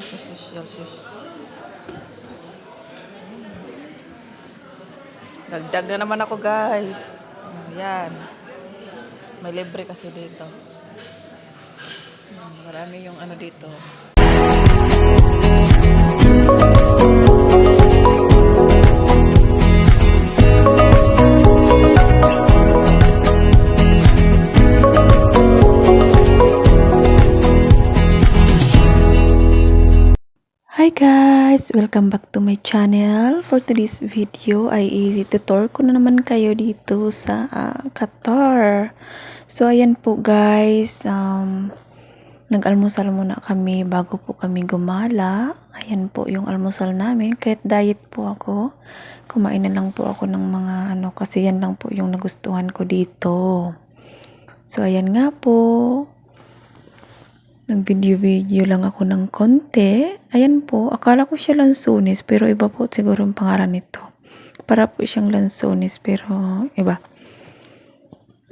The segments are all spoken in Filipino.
Social sus. Dagdag na naman ako guys. Ayan. May libre kasi dito. Hmm, Marami yung ano dito. Hi guys! Welcome back to my channel. For today's video ay i-tutor ko na naman kayo dito sa ah, Qatar. So ayan po guys, um, nag-almusal muna kami bago po kami gumala. Ayan po yung almusal namin. Kahit diet po ako, kumain na lang po ako ng mga ano kasi yan lang po yung nagustuhan ko dito. So ayan nga po, Nag-video-video lang ako ng konti. Ayan po, akala ko siya lansones pero iba po siguro ang pangalan nito. Para po siyang lansones pero iba.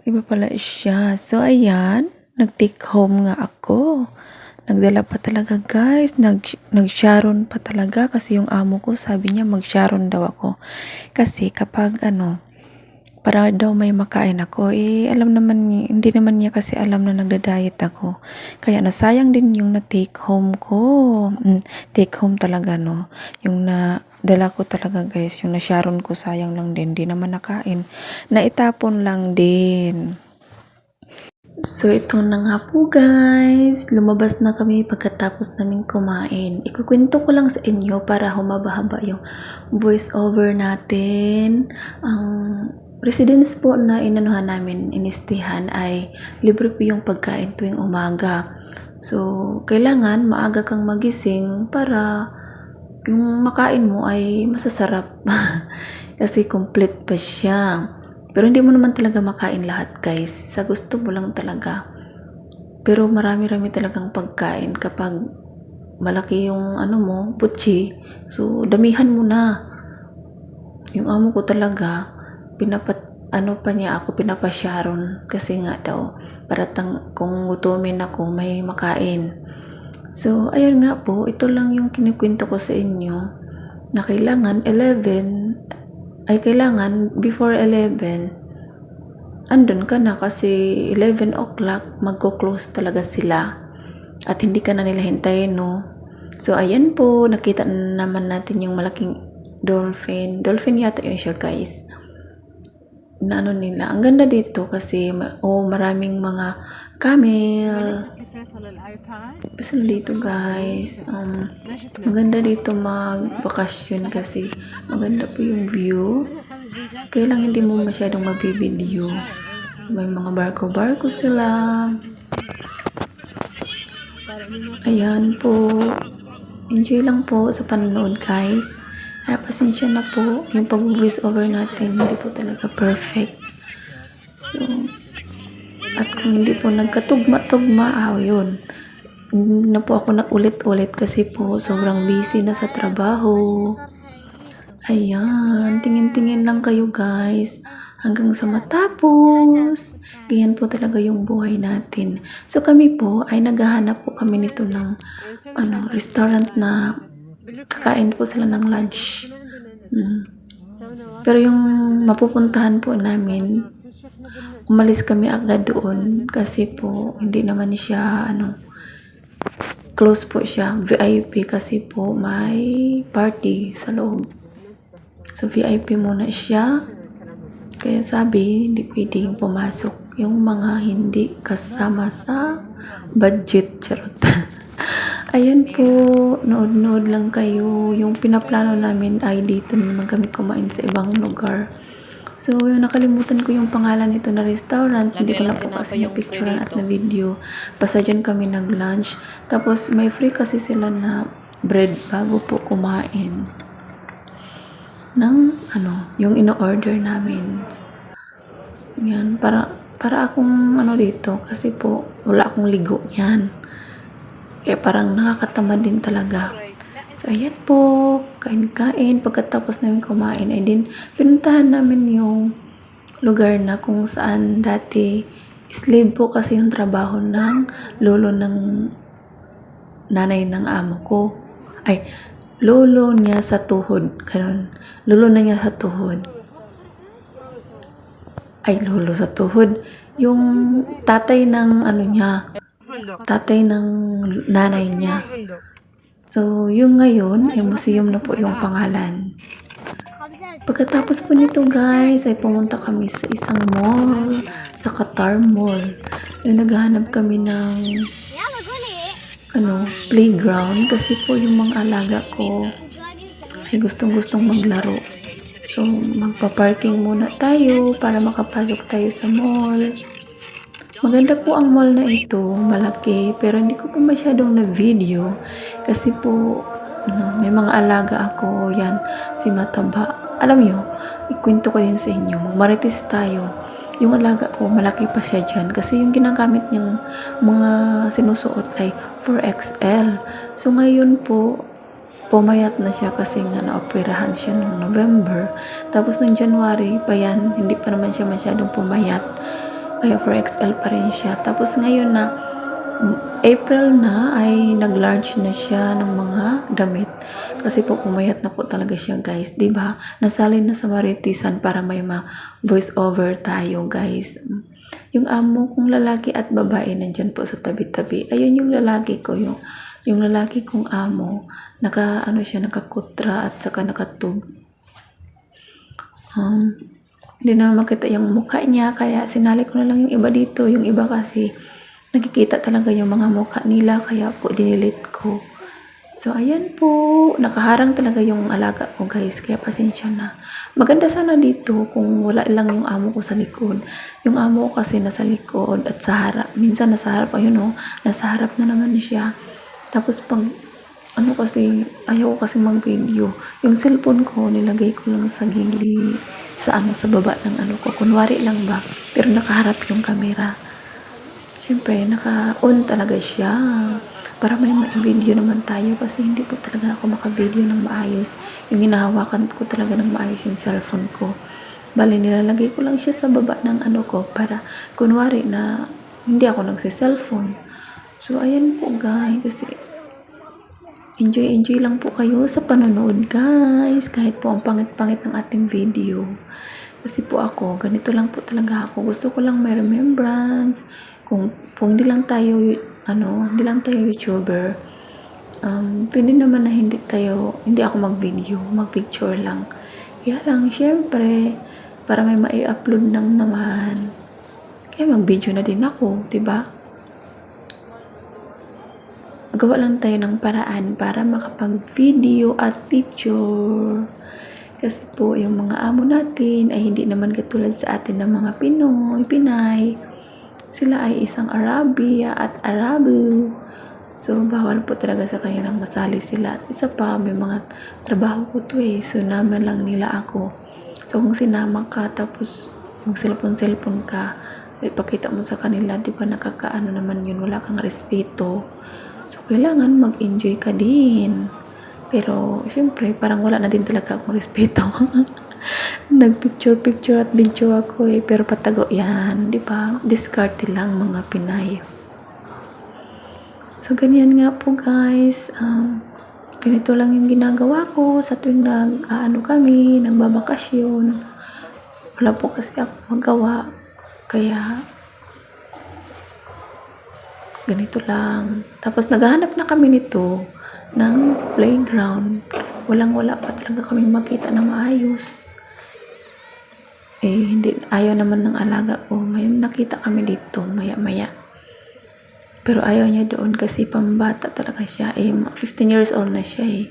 Iba pala siya. So ayan, nag-take home nga ako. Nagdala pa talaga guys. Nag, nag-sharon pa talaga kasi yung amo ko sabi niya mag-sharon daw ako. Kasi kapag ano, para daw may makain ako. Eh, alam naman hindi naman niya kasi alam na nagda-diet ako. Kaya nasayang din yung na-take home ko. Mm, take home talaga, no? Yung na dala ko talaga guys, yung na-sharon ko sayang lang din. Di naman nakain. Naitapon lang din. So, ito na nga po guys. Lumabas na kami pagkatapos namin kumain. Ikukwento ko lang sa inyo para humaba-haba yung voice over natin. Ang residence po na inanuhan namin, inistihan ay libre po yung pagkain tuwing umaga. So, kailangan maaga kang magising para yung makain mo ay masasarap. Kasi complete pa siya. Pero hindi mo naman talaga makain lahat guys. Sa gusto mo lang talaga. Pero marami-rami talagang pagkain kapag malaki yung ano mo, butchi. So, damihan mo na. Yung amo ko talaga, pinapat ano pa niya ako pinapasyaron kasi nga daw para tang kung gutumin ako may makain. So, ayun nga po, ito lang yung kinikwento ko sa inyo na kailangan 11 ay kailangan before 11 andun ka na kasi 11 o'clock magko-close talaga sila at hindi ka na nila hintayin no? So ayan po nakita na naman natin yung malaking dolphin. Dolphin yata yun siya guys na ano nila ang ganda dito kasi oh maraming mga camel Basta dito guys, um, maganda dito mag-bakasyon kasi maganda po yung view. Kaya lang hindi mo masyadong mabibideo. May mga barko-barko sila. Ayan po. Enjoy lang po sa panonood guys. Ay, pasensya na po. Yung pag-voice over natin, hindi po talaga perfect. So, at kung hindi po nagkatugma-tugma, ah, yun. Hindi na po ako nakulit-ulit kasi po sobrang busy na sa trabaho. Ayan, tingin-tingin lang kayo guys. Hanggang sa matapos. Ganyan po talaga yung buhay natin. So kami po ay naghahanap po kami nito ng ano, restaurant na kakain po sila ng lunch. Mm. Pero yung mapupuntahan po namin, umalis kami agad doon kasi po hindi naman siya ano close po siya. VIP kasi po may party sa loob. So VIP muna siya. Kaya sabi hindi pwedeng pumasok yung mga hindi kasama sa budget charot ayan po nood-nood lang kayo yung pinaplano namin ay dito naman kami kumain sa ibang lugar So, yung nakalimutan ko yung pangalan nito na restaurant. Hindi ko na po kasi na-picturean at na video. Basta dyan kami nag-lunch. Tapos, may free kasi sila na bread bago po kumain. Ng, ano, yung ino-order namin. Yan, para, para akong, ano dito, kasi po, wala akong ligo yan. Kaya parang nakakatamad din talaga. So, ayan po, kain-kain. Pagkatapos namin kumain, ay din, pinuntahan namin yung lugar na kung saan dati slave po kasi yung trabaho ng lolo ng nanay ng amo ko. Ay, lolo niya sa tuhod. Ganun. Lolo na niya sa tuhod. Ay, lolo sa tuhod. Yung tatay ng ano niya, tatay ng nanay niya. So, yung ngayon, ay museum na po yung pangalan. Pagkatapos po nito guys, ay pumunta kami sa isang mall, sa Qatar Mall. Yung naghahanap kami ng ano, playground kasi po yung mga alaga ko ay gustong-gustong maglaro. So, magpa-parking muna tayo para makapasok tayo sa mall. Maganda po ang mall na ito, malaki, pero hindi ko po masyadong na video kasi po ano, may mga alaga ako, yan, si Mataba. Alam nyo, ikwento ko din sa inyo, magmarites tayo. Yung alaga ko, malaki pa siya dyan kasi yung ginagamit niyang mga sinusuot ay 4XL. So ngayon po, pumayat na siya kasi nga naoperahan siya noong November. Tapos noong January pa yan, hindi pa naman siya masyadong pumayat. Kaya 4XL pa rin siya. Tapos ngayon na April na ay nag-large na siya ng mga damit. Kasi po pumayat na po talaga siya guys. ba Nasalin na sa maritisan para may ma voice over tayo guys. Yung amo kong lalaki at babae nandyan po sa tabi-tabi. Ayun yung lalaki ko. Yung, yung lalaki kong amo. Naka ano siya nakakutra at saka nakatub. Um, hindi na makita yung mukha niya kaya sinali ko na lang yung iba dito. Yung iba kasi nakikita talaga yung mga mukha nila kaya po dinilit ko. So, ayan po. Nakaharang talaga yung alaga ko, guys. Kaya pasensya na. Maganda sana dito kung wala lang yung amo ko sa likod. Yung amo ko kasi nasa likod at sa harap. Minsan nasa harap, ayun o. Nasa harap na naman siya. Tapos pag, ano kasi, ayaw ko kasi mag-video. Yung cellphone ko, nilagay ko lang sa gili. Sa ano, sa baba ng ano ko. Kunwari lang ba. Pero nakaharap yung camera. Siyempre, naka-on talaga siya. Para may video naman tayo kasi hindi po talaga ako maka-video ng maayos. Yung hinahawakan ko talaga ng maayos yung cellphone ko. Bali, nilalagay ko lang siya sa baba ng ano ko para kunwari na hindi ako nagsi-cellphone. So, ayan po guys. Kasi enjoy-enjoy lang po kayo sa panonood guys. Kahit po ang pangit-pangit ng ating video. Kasi po ako, ganito lang po talaga ako. Gusto ko lang may remembrance kung, kung hindi lang tayo, ano, hindi lang tayo YouTuber, um, pwede naman na hindi tayo, hindi ako mag-video, mag-picture lang. Kaya lang, syempre, para may mai-upload lang naman, kaya mag-video na din ako, di ba? Gawa lang tayo ng paraan para makapag-video at picture. Kasi po, yung mga amo natin ay hindi naman katulad sa atin ng mga Pinoy, Pinay. Sila ay isang Arabia at Arabu. So, bawal po talaga sa kanilang masali sila. At isa pa, may mga trabaho ko to eh. So, naman lang nila ako. So, kung sinama ka, tapos mag-cellphone-cellphone ka, ipakita mo sa kanila, di ba nakakaano naman yun, wala kang respeto. So, kailangan mag-enjoy ka din. Pero, syempre, parang wala na din talaga akong respeto. Nagpicture-picture at video ako eh, pero patago yan, di ba? Discarte lang mga Pinay. So, ganyan nga po guys. Um, ganito lang yung ginagawa ko sa tuwing nag-ano kami, nagbabakasyon. Wala po kasi ako magawa. Kaya, ganito lang. Tapos, naghahanap na kami nito ng playground. Walang-wala pa talaga kami makita na maayos. Eh hindi ayaw naman ng alaga ko. May nakita kami dito maya maya pero ayaw niya doon kasi pambata talaga siya. Eh 15 years old na siya eh.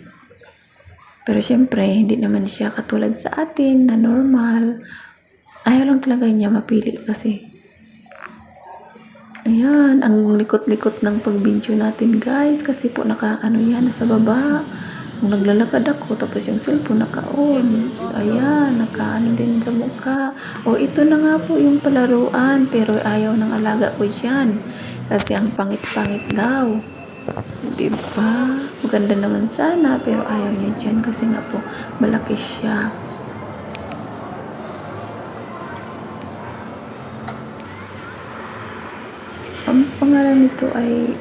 Pero syempre hindi naman siya katulad sa atin na normal. Ayaw lang talaga niya mapili kasi ayan ang likot-likot ng pagbincho natin guys kasi po naka ano yan nasa baba kung naglalakad ako, tapos yung cellphone naka-on. So, ayan, naka-ano din sa mukha. O, ito na nga po yung palaruan, pero ayaw ng alaga ko dyan. Kasi ang pangit-pangit daw. Diba? Maganda naman sana, pero ayaw niya dyan kasi nga po, malaki siya. Ang pangalan nito ay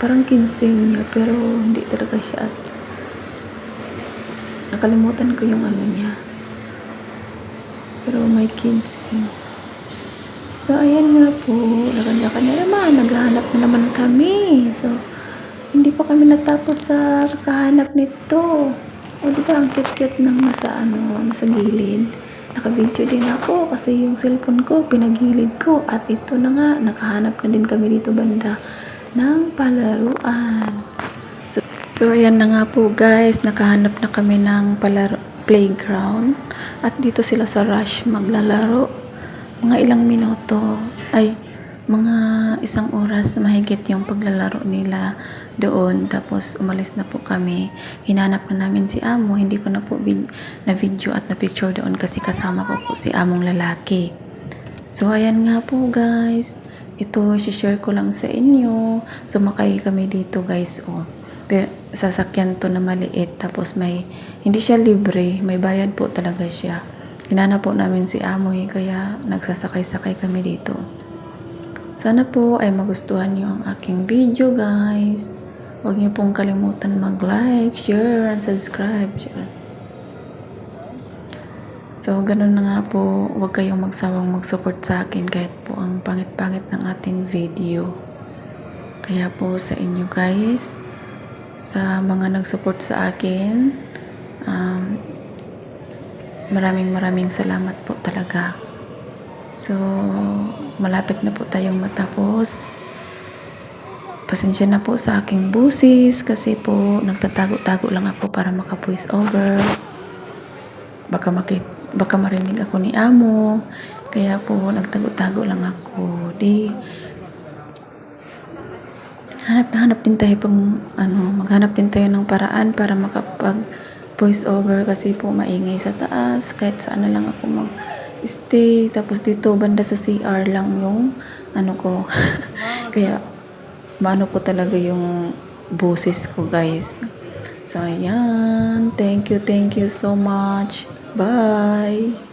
parang niya pero hindi talaga siya as nakalimutan ko yung ano niya. Pero may kinsing so ayan nga po. Lakad-lakad na naman. Naghahanap na naman kami. So hindi pa kami natapos sa kakahanap nito. O di ba? Ang cute-cute ng nasa ano nasa gilid Naka-video din ako kasi yung cellphone ko pinagilid ko at ito na nga nakahanap na din kami dito banda ng palaruan. So, so ayan na nga po guys, nakahanap na kami ng palaro, playground at dito sila sa Rush maglalaro. Mga ilang minuto ay mga isang oras mahigit yung paglalaro nila doon. Tapos umalis na po kami. Hinanap na namin si amo. Hindi ko na po vid- na video at na picture doon kasi kasama ko po si among lalaki. So ayan nga po guys. Ito share ko lang sa inyo. Sumakay kami dito guys oh. Pero sasakyan to na maliit. Tapos may hindi siya libre. May bayad po talaga siya. Hinanap po namin si amo eh, kaya nagsasakay-sakay kami dito sana po ay magustuhan niyo ang aking video guys. Huwag niyo pong kalimutan mag-like, share, and subscribe. So, ganun na nga po. Huwag kayong magsawang mag-support sa akin kahit po ang pangit-pangit ng ating video. Kaya po sa inyo guys, sa mga nag-support sa akin, um, maraming maraming salamat po talaga. So, malapit na po tayong matapos. Pasensya na po sa aking busis kasi po nagtatago-tago lang ako para maka-voice over. Baka makit baka marinig ako ni amo. Kaya po nagtago-tago lang ako. Di hanap na hanap din tayo pang ano, maghanap din tayo ng paraan para makapag voice over kasi po maingay sa taas kahit saan na lang ako mag stay tapos dito banda sa CR lang yung ano ko. Kaya maano po talaga yung boses ko guys. So ayan. Thank you thank you so much. Bye